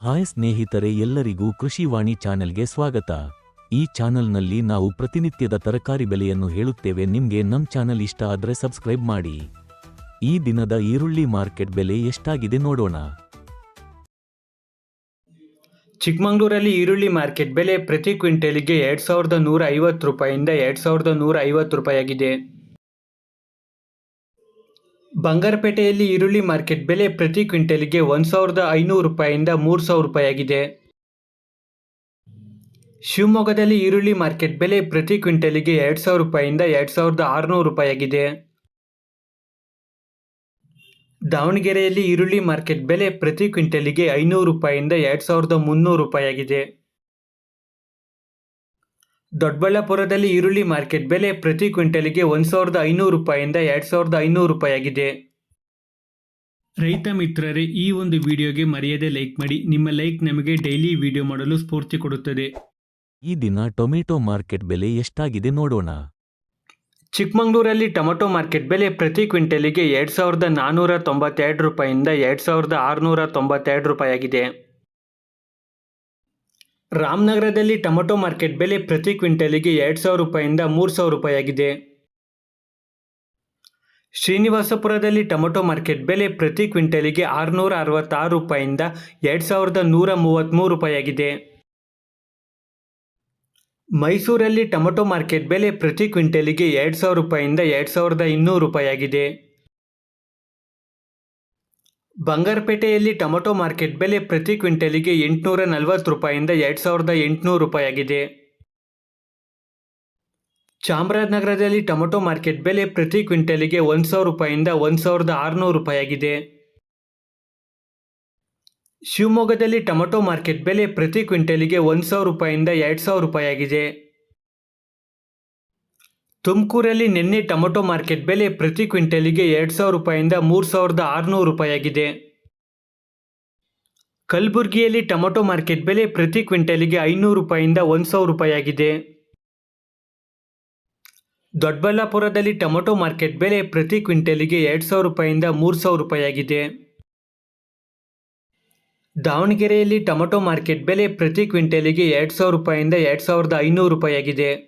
Hi ಸ್ನೇಹಿತರೆ ಎಲ್ಲರಿಗೂ ಕೃಷಿವಾಣಿ ಚಾನೆಲ್ಗೆ ಸ್ವಾಗತ. ಈ ಚಾನೆಲ್ನಲ್ಲಿ ನಾವು ಪ್ರತಿನಿತ್ಯದ ತರಕಾರಿ ಬೆಲೆಯನ್ನು ಹೇಳುತ್ತೇವೆ. ನಿಮಗೆ ನಮ್ಮ ಚಾನೆಲ್ ಇಷ್ಟ ಆದರೆ ಸಬ್ಸ್ಕ್ರೈಬ್ ಮಾಡಿ. ಈ ದಿನದ ಈರುಳ್ಳಿ ಮಾರ್ಕೆಟ್ ಬೆಲೆ ಎಷ್ಟಾಗಿದೆ ನೋಡೋಣ. ಚಿಕ್ಕಮಂಗ್ಳೂರಲ್ಲಿ ಈರುಳ್ಳಿ ಮಾರ್ಕೆಟ್ ಬೆಲೆ ಪ್ರತಿ ಕ್ವಿಂಟಲಿಗೆ ಎರಡು ಸಾವಿರದ ನೂರ ಐವತ್ತು ರೂಪಾಯಿಂದ ಎರಡು ಸಾವಿರದ ನೂರ ಐವತ್ತು ರೂಪಾಯಿಯಾಗಿದೆ. ಬಂಗಾರಪೇಟೆಯಲ್ಲಿ ಈರುಳ್ಳಿ ಮಾರ್ಕೆಟ್ ಬೆಲೆ ಪ್ರತಿ ಕ್ವಿಂಟಲ್ಗೆ ಒಂದು ಸಾವಿರದ ಐನೂರು ರೂಪಾಯಿಂದ ಮೂರು ಸಾವಿರ ರೂಪಾಯಿಯಾಗಿದೆ. ಶಿವಮೊಗ್ಗದಲ್ಲಿ ಈರುಳ್ಳಿ ಮಾರ್ಕೆಟ್ ಬೆಲೆ ಪ್ರತಿ ಕ್ವಿಂಟಲಿಗೆ ಎರಡು ಸಾವಿರ ರೂಪಾಯಿಂದ ಎರಡು ಸಾವಿರದ ಆರುನೂರು ರೂಪಾಯಿಯಾಗಿದೆ. ದಾವಣಗೆರೆಯಲ್ಲಿ ಈರುಳ್ಳಿ ಮಾರ್ಕೆಟ್ ಬೆಲೆ ಪ್ರತಿ ಕ್ವಿಂಟಲಿಗೆ ಐನೂರು ರೂಪಾಯಿಂದ ಎರಡು ಸಾವಿರದ ಮುನ್ನೂರು ರೂಪಾಯಿಯಾಗಿದೆ. ದೊಡ್ಡಬಳ್ಳಾಪುರದಲ್ಲಿ ಈರುಳ್ಳಿ ಮಾರ್ಕೆಟ್ ಬೆಲೆ ಪ್ರತಿ ಕ್ವಿಂಟಲ್ಗೆ ಒಂದು ಸಾವಿರದ ಐನೂರು ರೂಪಾಯಿಂದ ಎರಡು ಸಾವಿರದ ಐನೂರು ರೂಪಾಯಿಯಾಗಿದೆ. ರೈತ ಮಿತ್ರರೇ ಈ ಒಂದು ವಿಡಿಯೋಗೆ ಮರೆಯದೆ ಲೈಕ್ ಮಾಡಿ. ನಿಮ್ಮ ಲೈಕ್ ನಮಗೆ ಡೈಲಿ ವಿಡಿಯೋ ಮಾಡಲು ಸ್ಫೂರ್ತಿ ಕೊಡುತ್ತದೆ. ಈ ದಿನ ಟೊಮೆಟೊ ಮಾರ್ಕೆಟ್ ಬೆಲೆ ಎಷ್ಟಾಗಿದೆ ನೋಡೋಣ. ಚಿಕ್ಕಮಂಗ್ಳೂರಲ್ಲಿ ಟೊಮೆಟೊ ಮಾರ್ಕೆಟ್ ಬೆಲೆ ಪ್ರತಿ ಕ್ವಿಂಟಲಿಗೆ ಎರಡು ಸಾವಿರದ ನಾನ್ನೂರ ತೊಂಬತ್ತೆರಡು ರೂಪಾಯಿಂದ ಎರಡು ಸಾವಿರದ ಆರುನೂರ ತೊಂಬತ್ತೆರಡು ರೂಪಾಯಿಯಾಗಿದೆ. ರಾಮನಗರದಲ್ಲಿ ಟೊಮೆಟೊ ಮಾರ್ಕೆಟ್ ಬೆಲೆ ಪ್ರತಿ ಕ್ವಿಂಟಲಿಗೆ ಎರಡು ಸಾವಿರ ರೂಪಾಯಿಂದ ಮೂರು ಸಾವಿರ ರೂಪಾಯಿಯಾಗಿದೆ. ಶ್ರೀನಿವಾಸಪುರದಲ್ಲಿ ಟೊಮೆಟೊ ಮಾರ್ಕೆಟ್ ಬೆಲೆ ಪ್ರತಿ ಕ್ವಿಂಟಲಿಗೆ ಆರುನೂರ ಅರವತ್ತಾರು ರೂಪಾಯಿಂದ ಎರಡು ಸಾವಿರದ ನೂರ ಮೂವತ್ತ್ಮೂರು ರೂಪಾಯಿಯಾಗಿದೆ. ಮೈಸೂರಲ್ಲಿ ಟೊಮೆಟೊ ಮಾರ್ಕೆಟ್ ಬೆಲೆ ಪ್ರತಿ ಕ್ವಿಂಟಲಿಗೆ ಎರಡು ಸಾವಿರ ರೂಪಾಯಿಂದ ಎರಡು ಸಾವಿರದ ಇನ್ನೂರು ರೂಪಾಯಿಯಾಗಿದೆ. ಬಂಗಾರಪೇಟೆಯಲ್ಲಿ ಟೊಮೆಟೊ ಮಾರ್ಕೆಟ್ ಬೆಲೆ ಪ್ರತಿ ಕ್ವಿಂಟಲಿಗೆ ಎಂಟುನೂರ ನಲವತ್ತು ರೂಪಾಯಿಂದ ಎರಡು ಸಾವಿರದ ಎಂಟುನೂರು ರೂಪಾಯಿಯಾಗಿದೆ. ಚಾಮರಾಜನಗರದಲ್ಲಿ ಟೊಮೆಟೊ ಮಾರ್ಕೆಟ್ ಬೆಲೆ ಪ್ರತಿ ಕ್ವಿಂಟಲಿಗೆ ಒಂದು ಸಾವಿರ ರೂಪಾಯಿಂದ ಒಂದು ಸಾವಿರದ ಆರುನೂರು ರೂಪಾಯಿಯಾಗಿದೆ. ಶಿವಮೊಗ್ಗದಲ್ಲಿ ಟೊಮೆಟೊ ಮಾರ್ಕೆಟ್ ಬೆಲೆ ಪ್ರತಿ ಕ್ವಿಂಟಲಿಗೆ ಒಂದು ಸಾವಿರ ರೂಪಾಯಿಂದ ಎರಡು ಸಾವಿರ ರೂಪಾಯಿಯಾಗಿದೆ. ತುಮಕೂರಲ್ಲಿ ನಿನ್ನೆ ಟೊಮೆಟೊ ಮಾರ್ಕೆಟ್ ಬೆಲೆ ಪ್ರತಿ ಕ್ವಿಂಟಲಿಗೆ ಎರಡು ಸಾವಿರ ರೂಪಾಯಿಂದ ಮೂರು ಸಾವಿರದ ಆರುನೂರು ರೂಪಾಯಿಯಾಗಿದೆ. ಕಲಬುರಗಿಯಲ್ಲಿ ಟೊಮೆಟೊ ಮಾರ್ಕೆಟ್ ಬೆಲೆ ಪ್ರತಿ ಕ್ವಿಂಟಲಿಗೆ ಐನೂರು ರೂಪಾಯಿಂದ ಒಂದು ಸಾವಿರ ರೂಪಾಯಿಯಾಗಿದೆ. ದೊಡ್ಡಬಳ್ಳಾಪುರದಲ್ಲಿ ಟೊಮೆಟೊ ಮಾರ್ಕೆಟ್ ಬೆಲೆ ಪ್ರತಿ ಕ್ವಿಂಟಲಿಗೆ ಎರಡು ಸಾವಿರ ರೂಪಾಯಿಂದ ಮೂರು ಸಾವಿರ ರೂಪಾಯಿಯಾಗಿದೆ. ದಾವಣಗೆರೆಯಲ್ಲಿ ಟೊಮೆಟೊ ಮಾರ್ಕೆಟ್ ಬೆಲೆ ಪ್ರತಿ ಕ್ವಿಂಟಲಿಗೆ ಎರಡು ಸಾವಿರ ರೂಪಾಯಿಂದ ಎರಡು ಸಾವಿರದ ಐನೂರು ರೂಪಾಯಿಯಾಗಿದೆ.